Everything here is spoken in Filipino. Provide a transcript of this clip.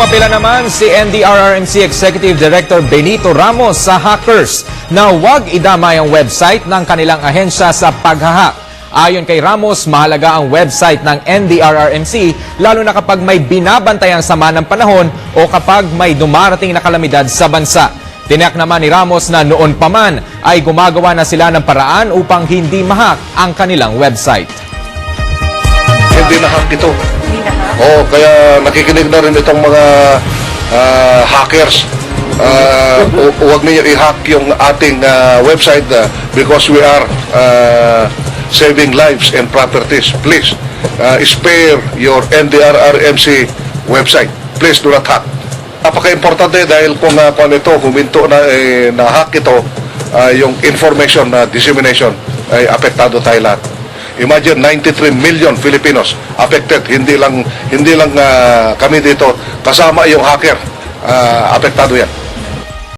Umapila naman si NDRRMC Executive Director Benito Ramos sa hackers na huwag idamay ang website ng kanilang ahensya sa paghahack. Ayon kay Ramos, mahalaga ang website ng NDRRMC lalo na kapag may binabantayang sama ng panahon o kapag may dumarating na kalamidad sa bansa. Tinak naman ni Ramos na noon pa man ay gumagawa na sila ng paraan upang hindi mahak ang kanilang website. Hindi na hack ito. Oo, kaya nakikinig na rin itong mga ah, hackers. Hu- huwag niyo i-hack yung ating ah, website ah, because we are ah, saving lives and properties. Please, ah, spare your NDRRMC website. Please do not hack. Napaka-importante dahil kung uh, kung ito, huminto na, eh, na hack ito, ah, yung information na dissemination ay apektado tayo lahat. Imagine 93 million Filipinos affected. Hindi lang hindi lang ah, kami dito kasama yung hacker. Ah, apektado yan.